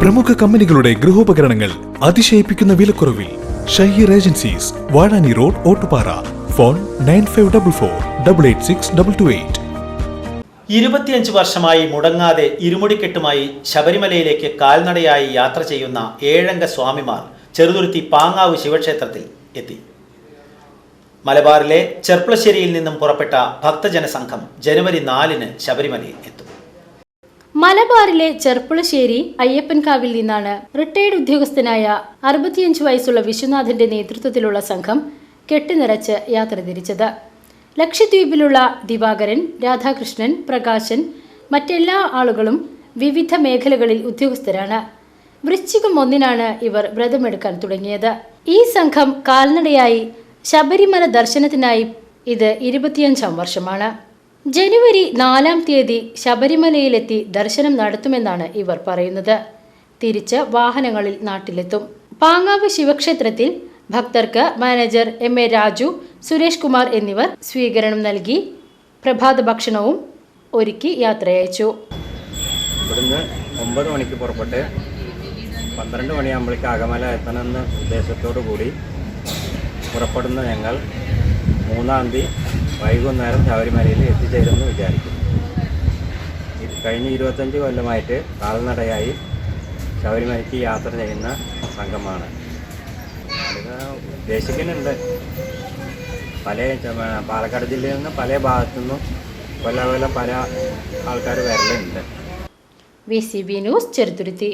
പ്രമുഖ കമ്പനികളുടെ ഗൃഹോപകരണങ്ങൾ അതിശയിപ്പിക്കുന്ന വിലക്കുറവിൽ Shaheer agencies Vazhani road Ottupara. Phone nine five double four double eight six double two eight. ഇരുപത്തിയഞ്ച് വർഷമായി മുടങ്ങാതെ ഇരുമുടിക്കെട്ടുമായി ശബരിമലയിലേക്ക് കാൽനടയായി യാത്ര ചെയ്യുന്ന ഏഴംഗ സ്വാമിമാർ ചെറുതുരുത്തി പാങ്ങാവ് ശിവക്ഷേത്രത്തിൽ എത്തി. മലബാറിലെ ചെർപ്പളശ്ശേരിയിൽ നിന്നും പുറപ്പെട്ട ഭക്തജനസംഘം ജനുവരി നാലിന് ശബരിമലയിൽ എത്തും. മലബാറിലെ ചെർപ്പുളശ്ശേരി അയ്യപ്പൻകാവിൽ നിന്നാണ് റിട്ടയർഡ് ഉദ്യോഗസ്ഥനായ അറുപത്തിയഞ്ച് വയസ്സുള്ള വിശ്വനാഥന്റെ നേതൃത്വത്തിലുള്ള സംഘം കെട്ടിനിറച്ച് യാത്ര തിരിച്ചത്. ലക്ഷദ്വീപിലുള്ള ദിവാകരൻ രാധാകൃഷ്ണൻ പ്രകാശൻ മറ്റെല്ലാ ആളുകളും വിവിധ മേഖലകളിൽ ഉദ്യോഗസ്ഥരാണ്. വൃശ്ചികം ഒന്നിനാണ് ഇവർ വ്രതമെടുക്കാൻ തുടങ്ങിയത്. ഈ സംഘം കാൽനടയായി ശബരിമല ദർശനത്തിനായി ഇത് ഇരുപത്തിയഞ്ചാം വർഷമാണ്. ജനുവരി നാലാം തീയതി ശബരിമലയിലെത്തി ദർശനം നടത്തുമെന്നാണ് ഇവർ പറയുന്നത്. തിരിച്ച് വാഹനങ്ങളിൽ നാട്ടിലെത്തും. പാങ്ങാവ് ശിവക്ഷേത്രത്തിൽ ഭക്തർക്ക് manager M A Raju Suresh Kumar എന്നിവർ സ്വീകരണം നൽകി. പ്രഭാത ഭക്ഷണവും ഒരുക്കി യാത്രയച്ചു ഇവിടുന്ന് ഒമ്പത് മണിക്ക് പുറപ്പെട്ട് പന്ത്രണ്ട് മണിയാകുമ്പോഴേക്ക് അകമല എത്തണമെന്ന ഉദ്ദേശത്തോടു കൂടി പുറപ്പെടുന്ന ഞങ്ങൾ മൂന്നാം തീയതി വൈകുന്നേരം ശബരിമലയിൽ എത്തിച്ചേരുമെന്ന് വിചാരിക്കുന്നു. കഴിഞ്ഞ ഇരുപത്തഞ്ച് കൊല്ലമായിട്ട് കാൽനടയായി ശബരിമലയ്ക്ക് യാത്ര ചെയ്യുന്ന സംഘമാണ്. ഉദ്ദേശിക്കുന്നുണ്ട്. പല പാലക്കാട് ജില്ലയിൽ നിന്ന് പല ഭാഗത്തു നിന്നും കൊല്ലം കൊല്ലം പല ആൾക്കാർ വരലുണ്ട്. V C B news Cheruthuruthy.